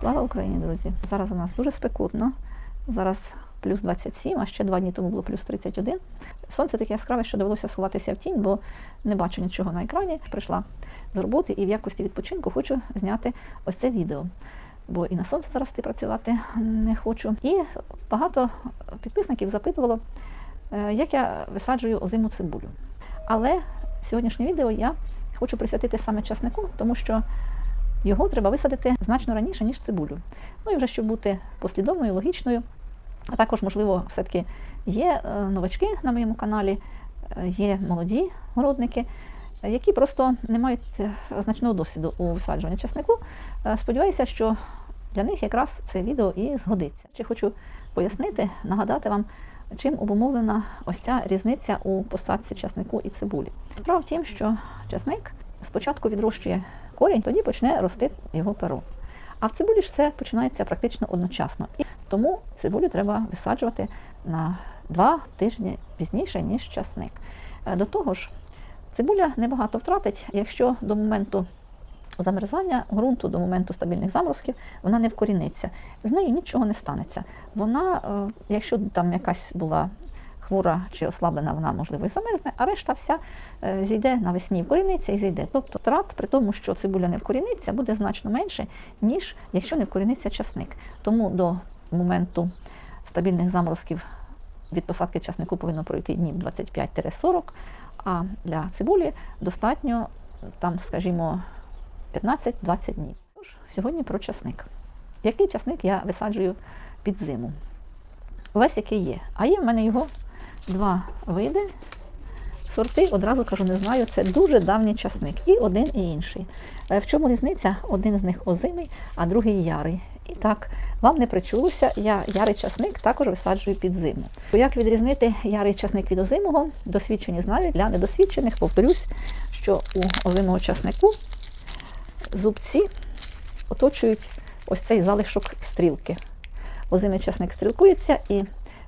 Слава Україні, друзі! Зараз у нас дуже спекотно. Зараз плюс 27, а ще два дні тому було плюс 31. Сонце таке яскраве, що довелося сховатися в тінь, бо не бачу нічого на екрані. Прийшла з роботи і в якості відпочинку хочу зняти ось це відео. Бо і на сонце зараз йти працювати не хочу. І багато підписників запитувало, е, як я висаджую озиму цибулю. Але сьогоднішнє відео я хочу присвятити саме часнику, тому що його треба висадити значно раніше, ніж цибулю. Ну і вже щоб бути послідовною, логічною. А також, можливо, все-таки є е, новачки на моєму каналі, е, є молоді городники, які просто не мають е, значного досвіду у висаджуванні часнику. Сподіваюся, що для них якраз це відео і згодиться. Чи хочу пояснити, нагадати вам, чим обумовлена ось ця різниця у посадці часнику і цибулі. Справа в тім, що часник спочатку відрощує корінь, тоді почне рости його перо. А в цибулі ж це починається практично одночасно. І тому цибулю треба висаджувати на два тижні пізніше, ніж часник. Е, До того ж, цибуля небагато втратить, якщо до моменту замерзання ґрунту, до моменту стабільних заморозків, вона не вкоріниться. З нею нічого не станеться. Вона, е, якщо там якась була хвора чи ослаблена, вона можливо і замерзне, а решта вся е, зійде навесні, в вкоріниться і зійде. Тобто втрат при тому, що цибуля не вкоріниться, буде значно менше, ніж якщо не вкоріниться часник. Тому до моменту стабільних заморозків від посадки часнику повинно пройти днів 25-40, а для цибулі достатньо там, скажімо, 15-20 днів. Тож, сьогодні про часник. Який часник я висаджую під зиму? Весь який є. А є в мене його два види. Сорти, одразу кажу, не знаю, це дуже давній часник. І один, і інший. Е, В чому різниця? Один з них озимий, а другий ярий. І так, вам не причулося, я ярий часник також висаджую під зиму. Як відрізнити ярий часник від озимого? Досвідчені знають. Для недосвідчених повторюсь, що у озимого часнику зубці оточують ось цей залишок стрілки. Озимий часник стрілкується, і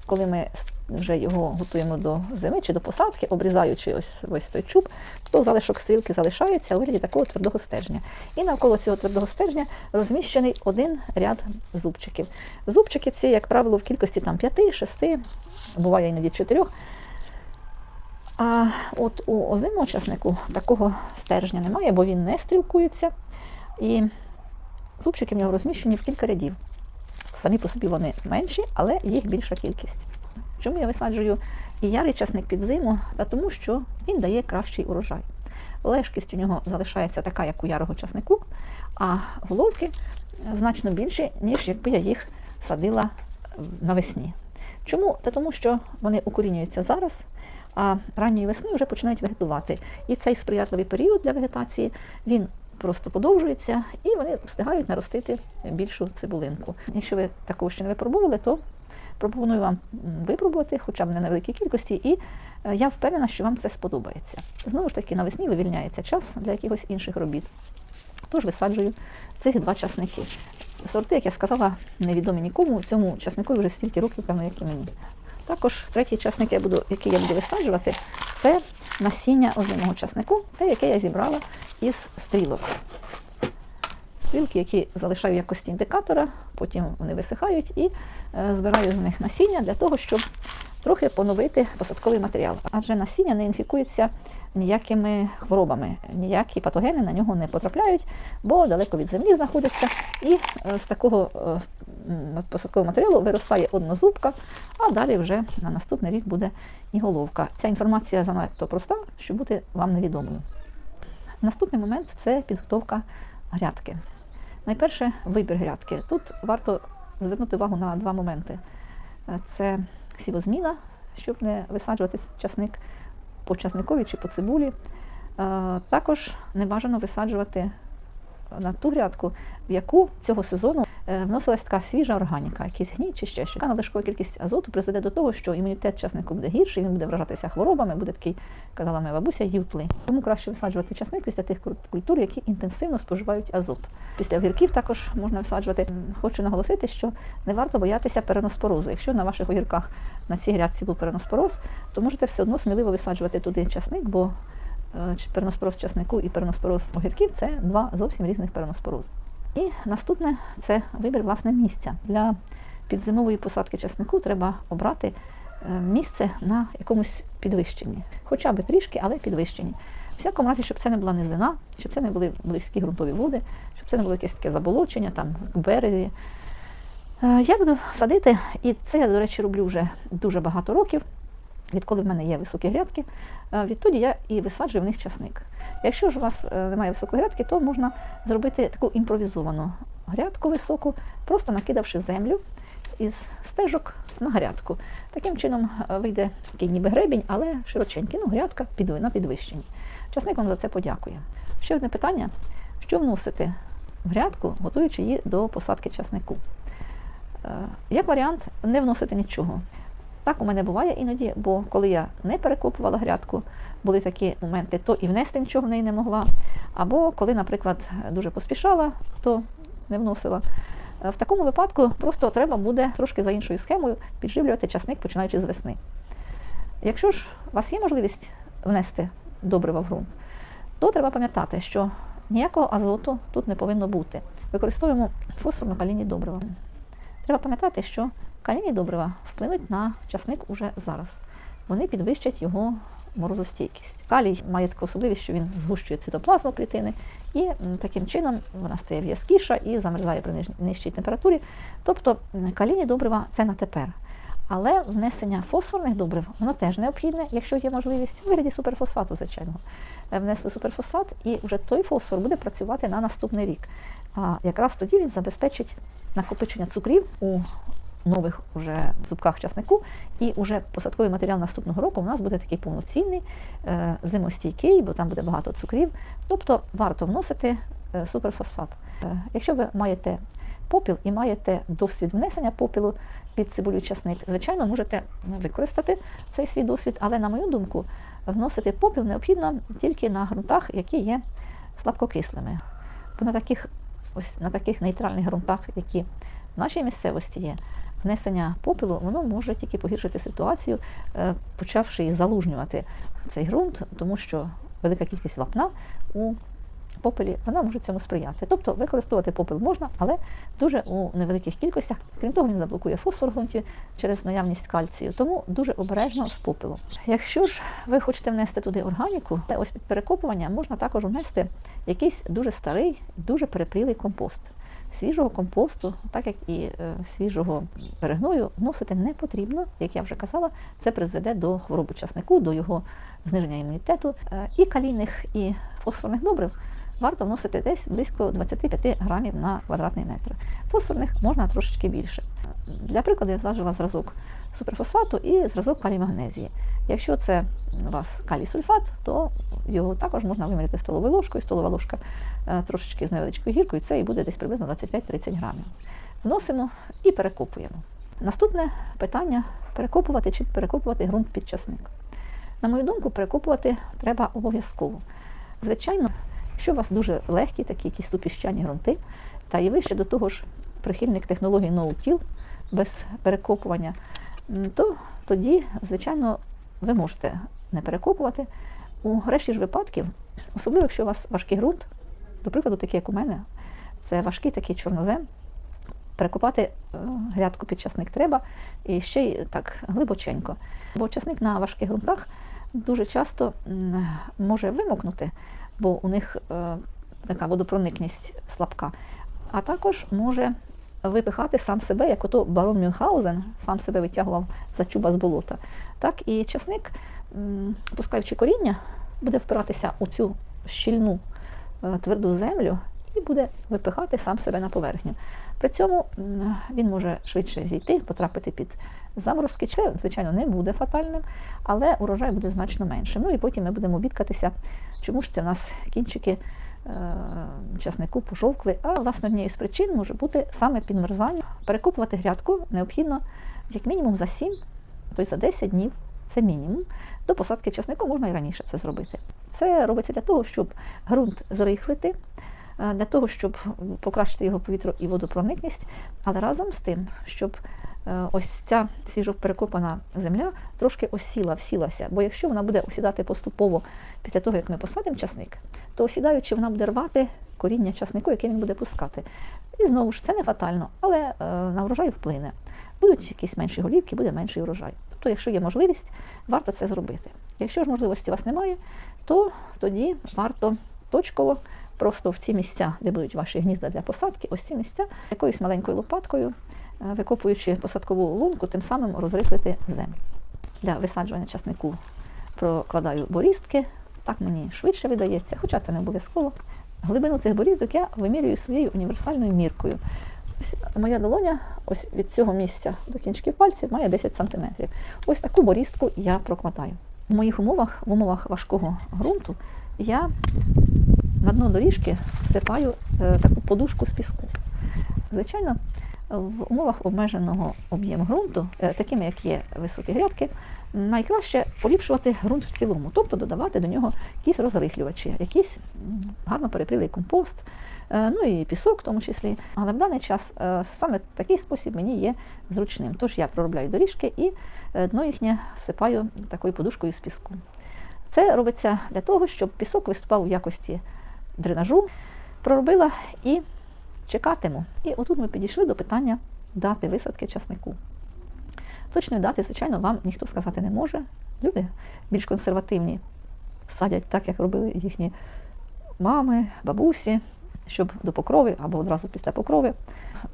коли ми вже його готуємо до зими чи до посадки, обрізаючи ось ось той чуб, то залишок стрілки залишається у вигляді такого твердого стержня. І навколо цього твердого стержня розміщений один ряд зубчиків. Зубчики ці, як правило, в кількості там 5-6, буває іноді 4. А от у озимого часнику такого стержня немає, бо він не стрілкується. І зубчики в нього розміщені в кілька рядів. Самі по собі вони менші, але їх більша кількість. Чому я висаджую і ярий часник під зиму? Та тому, що він дає кращий урожай. Лежкість у нього залишається така, як у ярого часнику, а головки значно більші, ніж якби я їх садила навесні. Чому? Та тому, що вони укорінюються зараз, а ранньої весни вже починають вегетувати. І цей сприятливий період для вегетації він просто подовжується і вони встигають наростити більшу цибулинку. Якщо ви такого ще не випробували, то пропоную вам випробувати, хоча б не на великій кількості, і е, я впевнена, що вам це сподобається. Знову ж таки, навесні вивільняється час для якихось інших робіт. Тож висаджую цих два часники. Сорти, як я сказала, невідомі нікому. Цьому часнику вже стільки років, певно, як і мені. Також третій часник, я буду, який я буду висаджувати, це насіння озимого часнику, те, яке я зібрала із стрілок. Стрілки, які залишаю якості індикатора, потім вони висихають і е, збираю з них насіння для того, щоб трохи поновити посадковий матеріал. Адже насіння не інфікується ніякими хворобами, ніякі патогени на нього не потрапляють, бо далеко від землі знаходиться. І е, з такого е, посадкового матеріалу виростає однозубка, а далі вже на наступний рік буде і головка. Ця інформація занадто проста, щоб бути вам невідомою. Наступний момент це підготовка грядки. Найперше вибір грядки. Тут варто звернути увагу на два моменти: Е, це сівозміна, щоб не висаджувати часник по часникові чи по цибулі. Е, Також не бажано висаджувати на ту грядку, в яку цього сезону е, вносилась така свіжа органіка, якийсь гній чи ще щось. Така надлишкова кількість азоту призведе до того, що імунітет часнику буде гірший, він буде вражатися хворобами, буде такий, казала моя бабуся, ютлий. Тому краще висаджувати часник після тих культур, які інтенсивно споживають азот. Після огірків також можна висаджувати. Хочу наголосити, що не варто боятися переноспорозу. Якщо на ваших огірках на цій грядці був переноспороз, то можете все одно сміливо висаджувати туди часник, бо переноспороз часнику і переноспороз огірків це два зовсім різних переноспорози. І наступне це вибір власне місця. Для підзимової посадки часнику треба обрати е, місце на якомусь підвищенні, хоча б трішки, але підвищенні. Всякому разі, щоб це не була низина, щоб це не були близькі ґрунтові води, щоб це не було якесь таке заболочення там в березі. Е, Я буду садити, і це я, до речі, роблю вже дуже багато років, відколи в мене є високі грядки. е, Відтоді я і висаджую в них часник. Якщо ж у вас е, немає високої грядки, то можна зробити таку імпровізовану грядку високу, просто накидавши землю із стежок на грядку. Таким чином е, вийде такий ніби гребінь, але широченький, ну грядка на підвищенні. Часник вам за це подякує. Ще одне питання: що вносити в грядку, готуючи її до посадки часнику? Як варіант, не вносити нічого. Так у мене буває іноді, бо коли я не перекопувала грядку, були такі моменти, то і внести нічого в неї не могла. Або коли, наприклад, дуже поспішала, то не вносила. В такому випадку просто треба буде трошки за іншою схемою підживлювати часник, починаючи з весни. Якщо ж у вас є можливість внести добрива в ґрунт, то треба пам'ятати, що ніякого азоту тут не повинно бути. Використовуємо фосфорно-калійні добрива. Треба пам'ятати, що калійні добрива вплинуть на часник уже зараз. Вони підвищать його морозостійкість. Калій має таку особливість, що він згущує цитоплазму клітини, і таким чином вона стає в'язкіша і замерзає при нижчій температурі. Тобто м, калійні добрива це на тепер. Але внесення фосфорних добрив воно теж необхідне, якщо є можливість, у вигляді суперфосфату, звичайно. Е, Внесли суперфосфат, і вже той фосфор буде працювати на наступний рік. А якраз тоді він забезпечить накопичення цукрів у нових уже зубках часнику, і вже посадковий матеріал наступного року у нас буде такий повноцінний, е, зимостійкий, бо там буде багато цукрів. Тобто варто вносити е, суперфосфат. Е, Якщо ви маєте попіл і маєте досвід внесення попілу під цибулю часник, звичайно, можете використати цей свій досвід, але, на мою думку, вносити попіл необхідно тільки на ґрунтах, які є слабкокислими. Бо на таких, ось, на таких нейтральних ґрунтах, які в нашій місцевості є, внесення попелу, воно може тільки погіршити ситуацію, е, почавши залужнювати цей ґрунт, тому що велика кількість вапна у попелі вона може цьому сприяти. Тобто використовувати попел можна, але дуже у невеликих кількостях. Крім того, він заблокує фосфор в ґрунті через наявність кальцію, тому дуже обережно з попелу. Якщо ж ви хочете внести туди органіку, ось під перекопування можна також внести якийсь дуже старий, дуже перепрілий компост. Свіжого компосту, так як і е, свіжого перегною, вносити не потрібно, як я вже казала, це призведе до хвороби часнику, до його зниження імунітету. Е, і калійних, і фосфорних добрив варто вносити десь близько 25 грамів на квадратний метр. Фосфорних можна трошечки більше. Для прикладу я зважила зразок суперфосфату і зразок калій-магнезії. Якщо це у вас калій-сульфат, то його також можна виміряти столовою ложкою, столова ложка е, трошечки з невеличкою гіркою, це і буде десь приблизно 25-30 грамів. Вносимо і перекопуємо. Наступне питання перекопувати чи перекопувати ґрунт під часник. На мою думку, перекопувати треба обов'язково. Звичайно, якщо у вас дуже легкі, такі якісь супіщані ґрунти, та і ви ще до того ж прихильник технології no-till, без перекопування, то тоді, звичайно, ви можете не перекопувати. У решті ж випадків, особливо якщо у вас важкий ґрунт, до прикладу, такий, як у мене, це важкий такий чорнозем, перекопати е, грядку під часник треба і ще й так глибоченько. Бо часник на важких ґрунтах дуже часто може вимокнути, бо у них е, така водопроникність слабка, а також може випихати сам себе, як ото барон Мюнхгаузен сам себе витягував за чуба з болота. Так і часник, пускаючи коріння, буде впиратися у цю щільну е, тверду землю і буде випихати сам себе на поверхню. При цьому він може швидше зійти, потрапити під заморозки. Це, звичайно, не буде фатальним, але урожай буде значно меншим. Ну і потім ми будемо бідкатися, чому ж це в нас кінчики е, часнику пожовкли. А власне однією з причин може бути саме підмерзання. Перекопувати грядку необхідно як мінімум за 7, то й за 10 днів. Це мінімум. До посадки часнику можна і раніше це зробити. Це робиться для того, щоб ґрунт зрихлити, е, для того, щоб покращити його повітря і водопроникність, але разом з тим, щоб е, ось ця свіжо перекопана земля трошки осіла, всілася. Бо якщо вона буде осідати поступово після того, як ми посадимо часник, то осідаючи, вона буде рвати коріння часнику, яке він буде пускати. І знову ж це не фатально, але е, на врожай вплине. Будуть якісь менші голівки, буде менший урожай. Тобто, якщо є можливість, варто це зробити. Якщо ж можливості у вас немає, то тоді варто точково просто в ці місця, де будуть ваші гнізда для посадки, ось ці місця якоюсь маленькою лопаткою, е, викопуючи посадкову лунку, тим самим розрихлити землю. Для висаджування часнику прокладаю борістки, так мені швидше видається, хоча це не обов'язково. Глибину цих боріздок я вимірюю своєю універсальною міркою. Моя долоня ось від цього місця до кінчиків пальців має 10 см. Ось таку борістку я прокладаю. В моїх умовах, в умовах важкого ґрунту, я на дно доріжки всипаю е, таку подушку з піску. Звичайно, в умовах обмеженого об'єму ґрунту, е, такими як є високі грядки, найкраще поліпшувати ґрунт в цілому, тобто додавати до нього якісь розрихлювачі, якийсь гарно перепрілий компост, е, ну і пісок в тому числі. Але в даний час е, саме такий спосіб мені є зручним. Тож я проробляю доріжки і дно їхнє всипаю такою подушкою з піску. Це робиться для того, щоб пісок виступав у якості дренажу. Проробила і чекатиму. І отут ми підійшли до питання дати висадки часнику. Точної дати, звичайно, вам ніхто сказати не може. Люди більш консервативні садять так, як робили їхні мами, бабусі, щоб до покрови або одразу після покрови.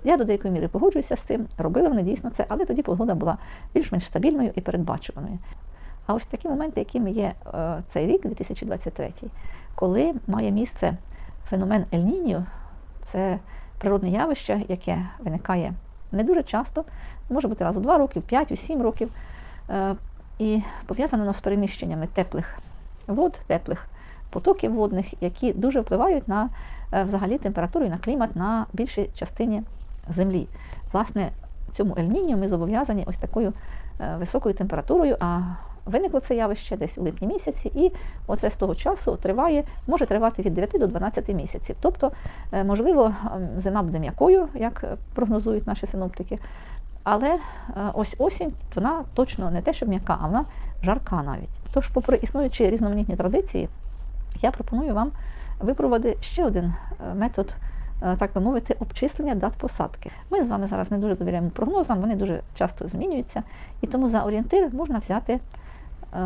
Я до деякої міри погоджуюся з цим, робили вони дійсно це, але тоді погода була більш-менш стабільною і передбачуваною. А ось такі моменти, якими є е, цей рік, 2023, коли має місце феномен Ель-Ніньо, це природне явище, яке виникає не дуже часто, може бути раз у 2 роки, в 5, у 7 років, е, і пов'язано воно з переміщеннями теплих вод, теплих потоків водних, які дуже впливають на е, взагалі температуру і на клімат на більшій частині землі. Власне, цьому Ель-Ніньо ми зобов'язані ось такою е, високою температурою. А виникло це явище десь у липні місяці, і оце з того часу триває, може тривати від 9 до 12 місяців. Тобто, е, можливо, зима буде м'якою, як прогнозують наші синоптики. Але е, ось осінь, вона точно не те, що м'яка, а вона жарка навіть. Тож, попри існуючі різноманітні традиції, я пропоную вам випробувати ще один е, метод, так би мовити, обчислення дат посадки. Ми з вами зараз не дуже довіряємо прогнозам, вони дуже часто змінюються, і тому за орієнтир можна взяти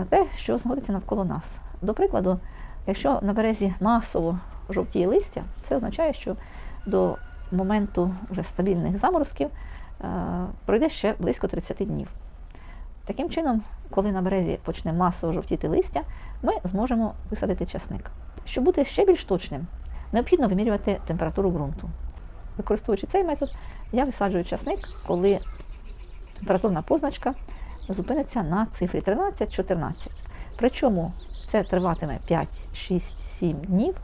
те, що знаходиться навколо нас. До прикладу, якщо на березі масово жовтіє листя, це означає, що до моменту вже стабільних заморозків е, пройде ще близько 30 днів. Таким чином, коли на березі почне масово жовтіти листя, ми зможемо висадити часник. Щоб бути ще більш точним, необхідно вимірювати температуру ґрунту. Використовуючи цей метод, я висаджую часник, коли температурна позначка зупиниться на цифрі 13-14. Причому це триватиме 5, 6, 7 днів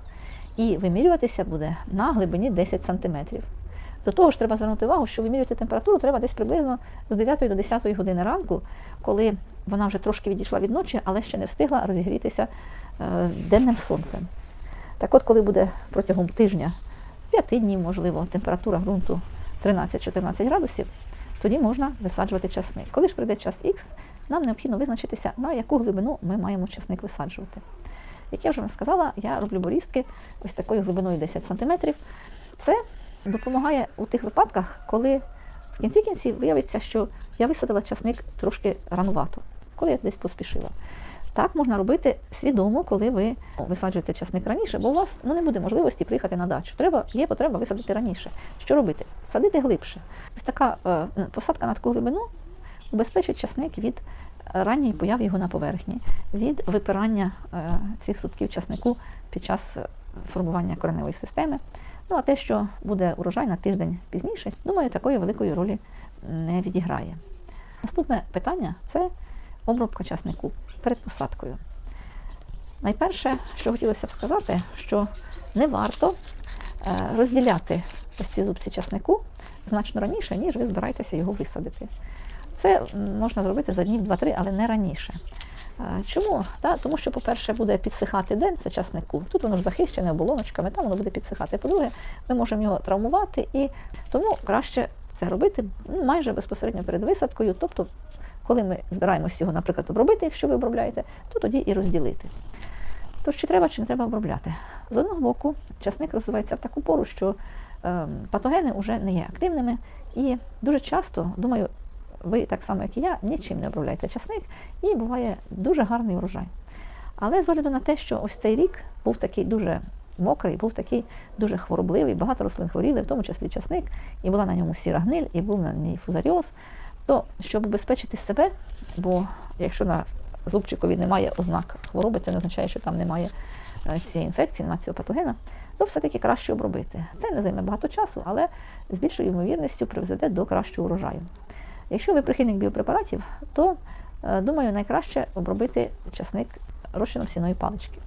і вимірюватися буде на глибині 10 см. До того ж, треба звернути увагу, що вимірювати температуру треба десь приблизно з 9 до 10 години ранку, коли вона вже трошки відійшла від ночі, але ще не встигла розігрітися е, денним сонцем. Так от, коли буде протягом тижня, 5 днів, можливо, температура ґрунту 13-14 градусів, тоді можна висаджувати часник. Коли ж прийде час Х, нам необхідно визначитися, на яку глибину ми маємо часник висаджувати. Як я вже вам сказала, я роблю борістки ось такою глибиною 10 см. Це допомагає у тих випадках, коли в кінці кінців виявиться, що я висадила часник трошки ранувато, коли я десь поспішила. Так можна робити свідомо, коли ви висаджуєте часник раніше, бо у вас ну, не буде можливості приїхати на дачу. Треба, є потреба висадити раніше. Що робити? Садити глибше. Ось така е, посадка на таку глибину убезпечить часник від ранньої появи його на поверхні, від випирання е, цих зубків часнику під час е, формування кореневої системи. Ну а те, що буде урожай на тиждень пізніше, думаю, такої великої ролі не відіграє. Наступне питання це обробка часнику перед посадкою. Найперше, що хотілося б сказати, що не варто е, розділяти ось ці зубці часнику значно раніше, ніж ви збираєтеся його висадити. Це можна зробити за днів 2-3, але не раніше. Е, Чому? Та, тому що, по-перше, буде підсихати ден, це часнику. Тут воно ж захищене оболоночками, там воно буде підсихати. По-друге, ми можемо його травмувати, і тому краще це робити майже безпосередньо перед висадкою. Тобто, коли ми збираємось його, наприклад, обробити, якщо ви обробляєте, то тоді і розділити. Тож, чи треба, чи не треба обробляти? З одного боку, часник розвивається в таку пору, що е, патогени вже не є активними, і дуже часто, думаю, ви так само, як і я, нічим не обробляєте часник, і буває дуже гарний урожай. Але з огляду на те, що ось цей рік був такий дуже мокрий, був такий дуже хворобливий, багато рослин хворіли, в тому числі часник, і була на ньому сіра гниль, і був на ній фузаріоз, то щоб убезпечити себе, бо якщо на зубчикові немає ознак хвороби, це не означає, що там немає е, цієї інфекції, немає цього патогена, то все-таки краще обробити. Це не займе багато часу, але з більшою ймовірністю приведе до кращого урожаю. Якщо ви прихильник біопрепаратів, то е, думаю, найкраще обробити часник розчином сіної палички.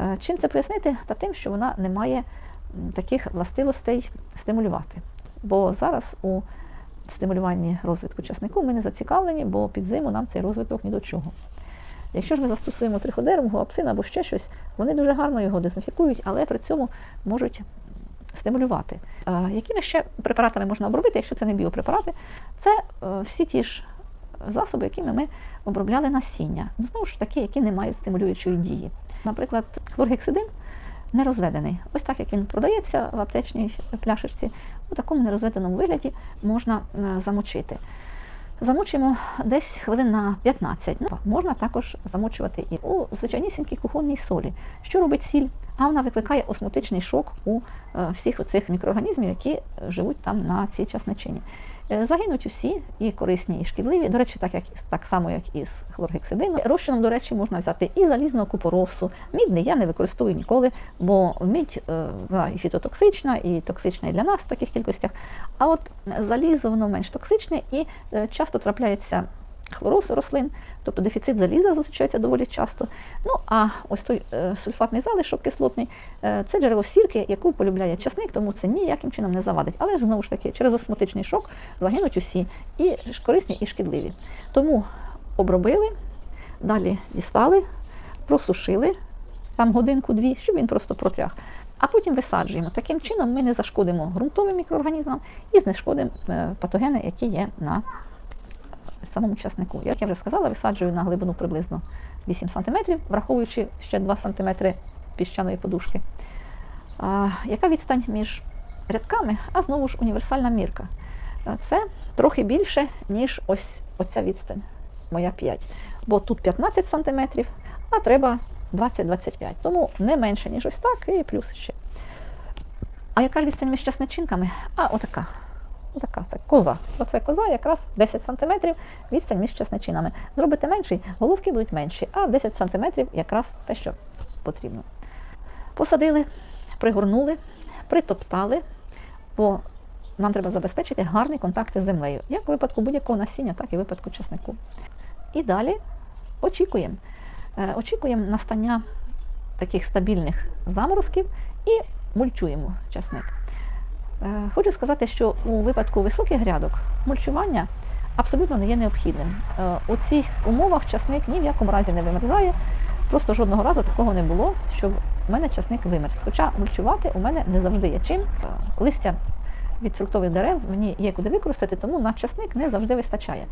Е, Чим це пояснити? Та тим, що вона не має таких властивостей стимулювати. Бо зараз у стимулюванні розвитку часнику ми не зацікавлені, бо під зиму нам цей розвиток ні до чого. Якщо ж ми застосуємо триходерм, гуапсин або ще щось, вони дуже гарно його дезінфікують, але при цьому можуть стимулювати. Якими ще препаратами можна обробити, якщо це не біопрепарати? Це е, всі ті ж засоби, якими ми обробляли насіння. Ну, знову ж таки, які не мають стимулюючої дії. Наприклад, хлоргексидин не розведений. Ось так як він продається в аптечній пляшечці, у такому нерозведеному вигляді можна е, замочити. Замочуємо десь хвилин на 15. Ну, можна також замочувати і у звичайнісінькій кухонній солі. Що робить сіль? А вона викликає осмотичний шок у е, всіх оцих мікроорганізмів, які живуть там на цій часничині. Е, Загинуть усі і корисні, і шкідливі. До речі, так як так само, як і з хлоргексидином. Розчином, до речі, можна взяти і залізного купоросу. Мідний я не використовую ніколи, бо мідь е, вона і фітотоксична, і токсична і для нас в таких кількостях. А от залізо воно менш токсичне і е, часто трапляється хлороз рослин, тобто дефіцит заліза зустрічається доволі часто. Ну а ось той е, сульфатний залишок кислотний е, це джерело сірки, яку полюбляє часник, тому це ніяким чином не завадить. Але ж знову ж таки, через осмотичний шок загинуть усі і корисні, і шкідливі. Тому обробили, далі дістали, просушили там годинку-дві, щоб він просто протряг. А потім висаджуємо. Таким чином ми не зашкодимо ґрунтовим мікроорганізмам і знешкодимо е, патогени, які є на самому часнику. Як я вже сказала, висаджую на глибину приблизно 8 см, враховуючи ще 2 см піщаної подушки. А, яка відстань між рядками? А знову ж універсальна мірка. Це трохи більше, ніж ось оця відстань, моя 5. Бо тут 15 см, а треба 20-25. Тому не менше, ніж ось так, і плюс ще. А яка ж відстань між часничинками? А, отака. Отака, це коза. Оце коза якраз 10 см відстань між часничинами. Зробите менший, головки будуть менші, а 10 см якраз те, що потрібно. Посадили, пригорнули, притоптали, бо нам треба забезпечити гарний контакт із землею, як у випадку будь-якого насіння, так і в випадку часнику. І далі очікуємо. Е, Очікуємо настання таких стабільних заморозків і мульчуємо часник. Е, Хочу сказати, що у випадку високих грядок мульчування абсолютно не є необхідним. Е, У цих умовах часник ні в якому разі не вимерзає. Просто жодного разу такого не було, щоб у мене часник вимерз. Хоча мульчувати у мене не завжди є чим. Е, Листя від фруктових дерев мені є куди використати, тому на часник не завжди вистачає.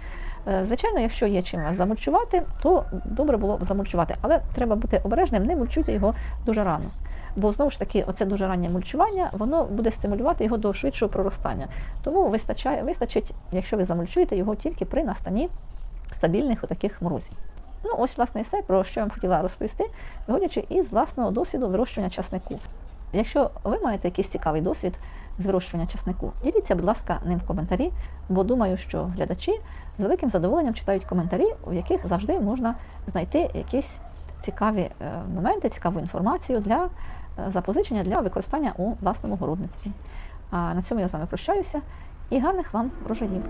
Звичайно, якщо є чим вас замульчувати, то добре було б замульчувати, але треба бути обережним, не мульчуйте його дуже рано. Бо знову ж таки, оце дуже раннє мульчування, воно буде стимулювати його до швидшого проростання. Тому вистачає, вистачить, якщо ви замульчуєте його тільки при настанні стабільних отаких морозів. Ну, ось, власне, і все, про що я вам хотіла розповісти, виходячи із власного досвіду вирощування часнику. Якщо ви маєте якийсь цікавий досвід з вирощування часнику, діліться, будь ласка, ним в коментарі, бо думаю, що глядачі з великим задоволенням читають коментарі, в яких завжди можна знайти якісь цікаві е, моменти, цікаву інформацію для запозичення для використання у власному городництві. А на цьому я з вами прощаюся і гарних вам врожаїв!